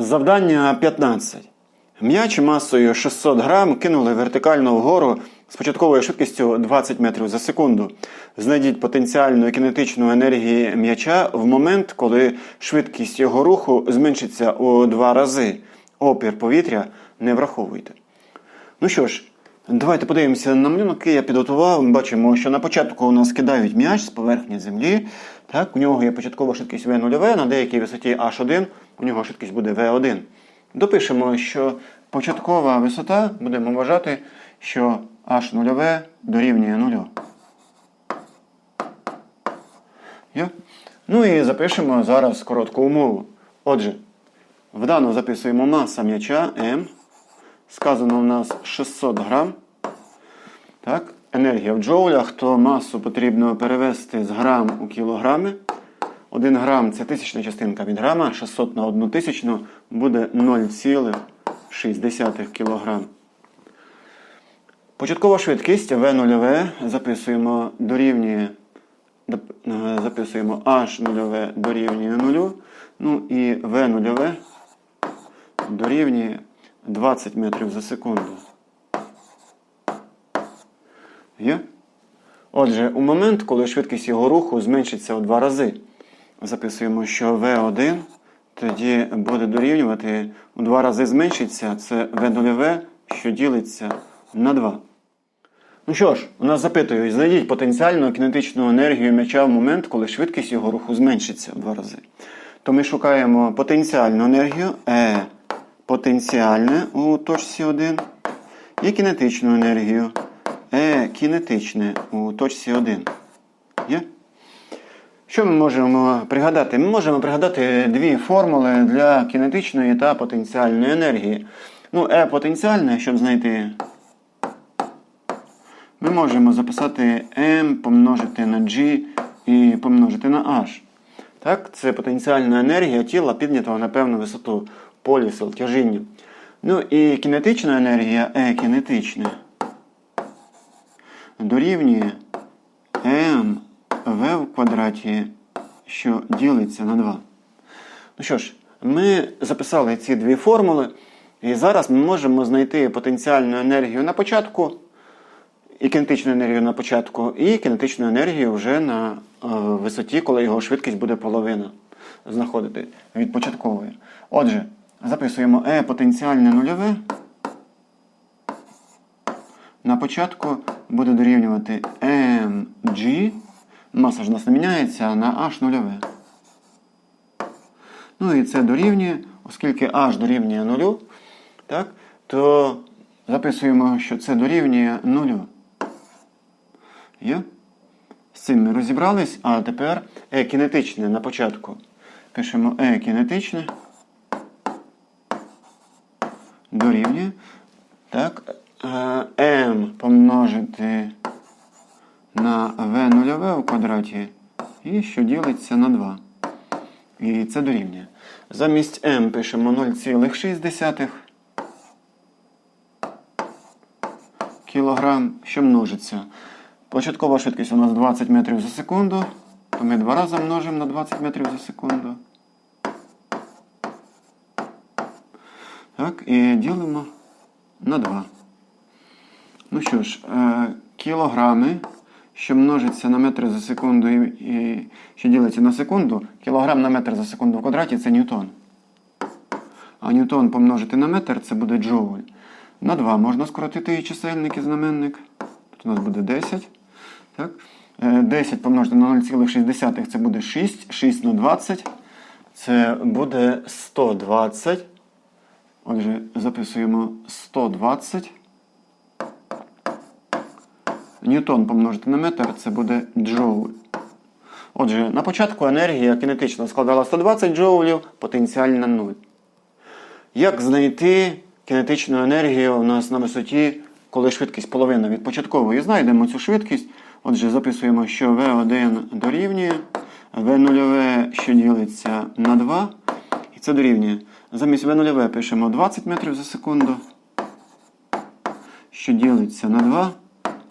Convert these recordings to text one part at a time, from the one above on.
Завдання 15. М'яч масою 600 грам кинули вертикально вгору з початковою швидкістю 20 метрів за секунду. Знайдіть потенціальну кінетичну енергію м'яча в момент, коли швидкість його руху зменшиться у два рази. Опір повітря не враховуйте. Ну що ж, давайте подивимося на малюнок, який я підготував. Ми бачимо, що на початку у нас кидають м'яч з поверхні землі. Так, у нього є початкова швидкість V0, на деякій висоті H1, у нього швидкість буде V1. Допишемо, що початкова висота, будемо вважати, що H0 дорівнює 0. Є? Ну і запишемо зараз коротку умову. Отже, вдано записуємо маса м'яча М. Сказано у нас 600 грам. Так, енергія в джоулях, то масу потрібно перевести з грам у кілограми. 1 грам це тисячна частинка від грама, 600 на 1 тисячну буде 0,6 кг. Початкова швидкість V0 записуємо дорівнює е, записуємо H0 дорівнює 0. Ну і V0 дорівнює 20 метрів за секунду. Є? Отже, у момент, коли швидкість його руху зменшиться у два рази, записуємо, що V1 тоді буде дорівнювати у два рази зменшиться, це V0, що ділиться на 2. Ну що ж, у нас запитують, знайдіть потенціальну кінетичну енергію м'яча в момент, коли швидкість його руху зменшиться в два рази. То ми шукаємо потенціальну енергію E потенціальне у точці 1 і кінетичну енергію E кінетичне у точці 1. Є? Що ми можемо пригадати? Ми можемо пригадати дві формули для кінетичної та потенціальної енергії. Ну, E потенціальне, щоб знайти ми можемо записати m помножити на g і помножити на h. Так, Це потенціальна енергія тіла піднятого на певну висоту полі сил тяжіння. Ну і кінетична енергія E кінетична дорівнює m v в квадраті, що ділиться на 2. Ну що ж, ми записали ці дві формули, і зараз ми можемо знайти потенціальну енергію на початку і кінетичну енергію на початку, і кінетичну енергію вже на е, висоті, коли його швидкість буде половина знаходити від початкової. Отже, записуємо E потенціальне нульове. На початку буде дорівнювати mg. Маса ж у нас не міняється на h нульове. Ну і це дорівнює, оскільки h дорівнює нулю, так, то записуємо, що це дорівнює нулю. Є? З цим ми розібрались, а тепер е кінетичне на початку. Пишемо е кінетичне. Дорівнює. Так. е, М помножити на В нульове у квадраті. І що ділиться на 2. І це дорівнює. Замість М пишемо 0,6 кілограм, що множиться. Початкова швидкість у нас 20 метрів за секунду. То ми два рази множимо на 20 метрів за секунду. Так, і ділимо на 2. Ну що ж, е, кілограми, що множиться на метри за секунду і, що ділиться на секунду, кілограм на метр за секунду в квадраті це ньютон. А ньютон помножити на метр це буде джоуль. На 2 можна скоротити і чисельник і знаменник. Тут у нас буде 10. Так? Е, 10 помножити на 0,6 це буде 6. 6 на 20. Це буде 120. Отже, записуємо 120. Ньютон помножити на метр це буде джоуль. Отже, на початку енергія кінетична складала 120 джоулів, потенціальна 0. Як знайти кінетичну енергію у нас на висоті, коли швидкість половина від початкової? Знайдемо цю швидкість. Отже, записуємо, що V1 дорівнює, V0, що ділиться на 2. І це дорівнює. Замість V0 пишемо 20 метрів за секунду, що ділиться на 2,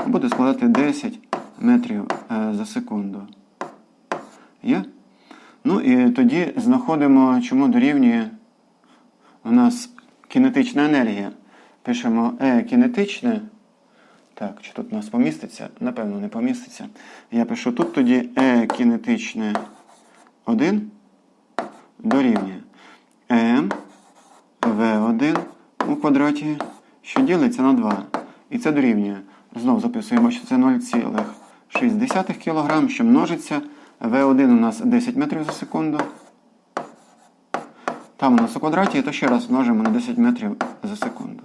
буде складати 10 метрів е, за секунду. Є? Ну і тоді знаходимо, чому дорівнює у нас кінетична енергія. Пишемо E кінетичне. Так, чи тут у нас поміститься? Напевно, не поміститься. Я пишу тут тоді E кінетичне 1 дорівнює m v1 у квадраті, що ділиться на 2. І це дорівнює. Знову записуємо, що це 0,6 кг, що множиться. v1 у нас 10 метрів за секунду. Там у нас у квадраті, то ще раз множимо на 10 метрів за секунду.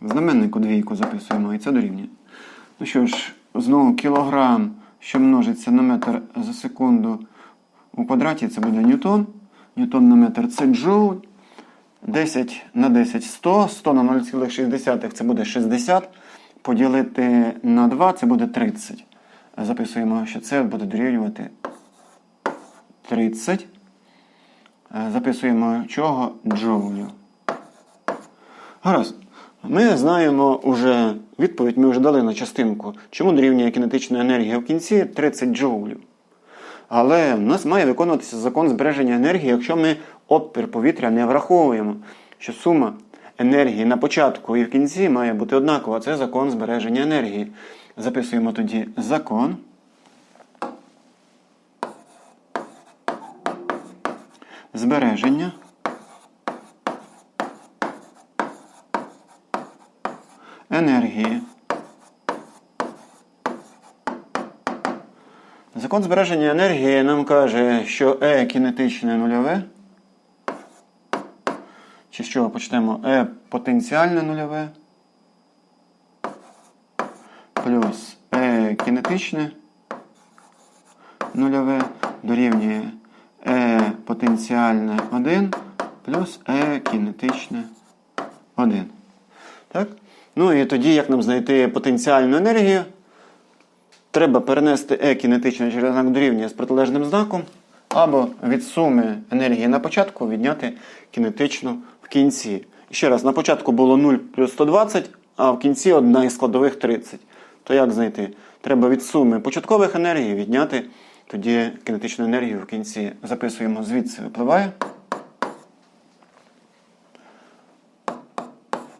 В знаменнику двійку записуємо, і це дорівнює. Ну що ж, знову кілограм, що множиться на метр за секунду у квадраті, це буде ньютон. Ньютон на метр це джоуль. 10 на 10 100, 100 на 0,6 це буде 60. Поділити на 2 це буде 30. Записуємо, що це буде дорівнювати 30. Е, Записуємо чого джоулю. Гаразд. Ми знаємо уже відповідь, ми вже дали на частинку, чому дорівнює кінетична енергія в кінці 30 джоулів. Але в нас має виконуватися закон збереження енергії, якщо ми опір повітря не враховуємо, що сума енергії на початку і в кінці має бути однакова. Це закон збереження енергії. Записуємо тоді закон. Збереження. Енергії. Закон збереження енергії нам каже, що E кінетичне нульове. Чи з чого почнемо? E потенціальне нульове. Плюс E кінетичне нульове дорівнює E потенціальне 1 плюс E кінетичне 1. Так? Ну і тоді, як нам знайти потенціальну енергію? Треба перенести E кінетичне через знак дорівнює з протилежним знаком, або від суми енергії на початку відняти кінетичну в кінці. Ще раз, на початку було 0 плюс 120, а в кінці одна із складових 30. То як знайти? Треба від суми початкових енергій відняти тоді кінетичну енергію в кінці. Записуємо звідси випливає.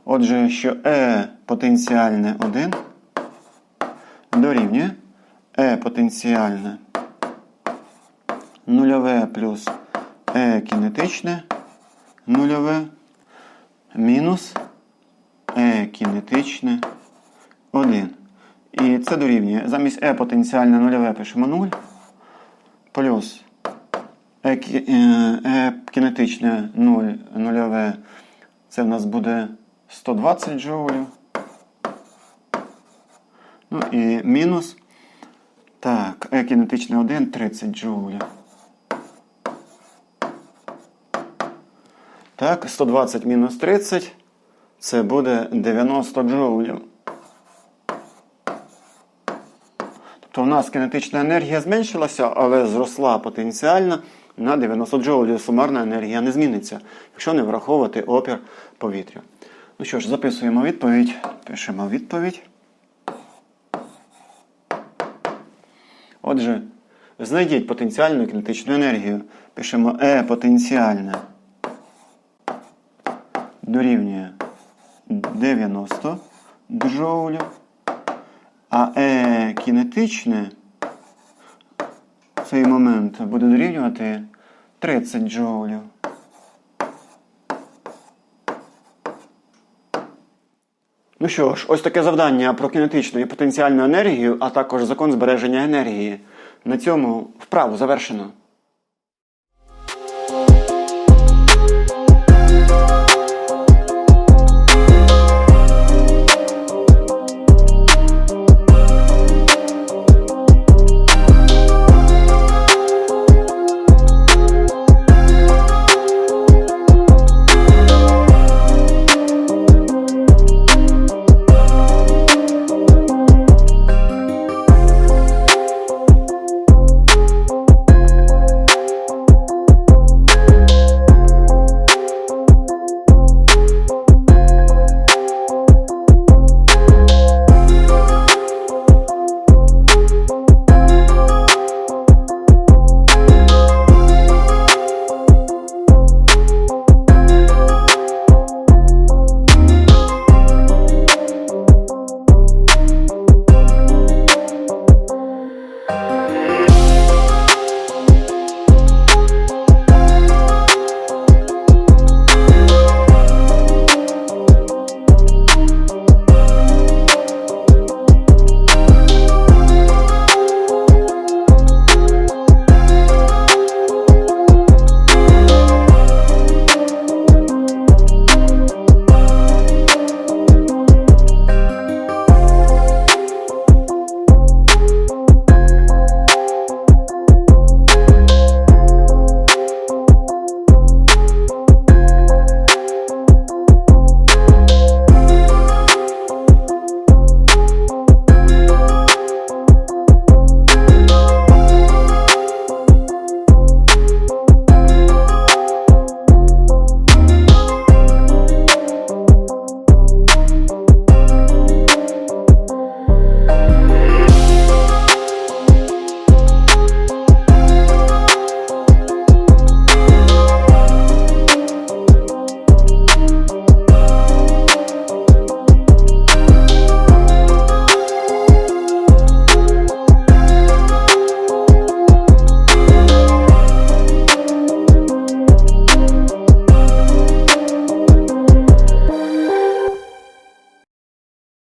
Отже, що E потенціальне 1 дорівнює E потенціальне нульове плюс E кінетичне нульове мінус E кінетичне 1. І це дорівнює. Замість E потенціальне нульове пишемо 0 плюс E, кі- е, E кінетичне 0 нульове це в нас буде 120 джоулів. Ну і мінус. Так, Е кінетичний 1 30 джоулів. Так, 120 мінус 30. Це буде 90 джоулів. Тобто у нас кінетична енергія зменшилася, але зросла потенціальна на 90 джоулів. Сумарна енергія не зміниться, якщо не враховувати опір повітря. Ну що ж, записуємо відповідь. Пишемо відповідь. Отже, знайдіть потенціальну кінетичну енергію. Пишемо е-потенціальне дорівнює 90 джоулів, а Е кінетичне в цей момент буде дорівнювати 30 джоулів. Ну що ж, ось таке завдання про кінетичну і потенціальну енергію, а також закон збереження енергії. На цьому вправу завершено.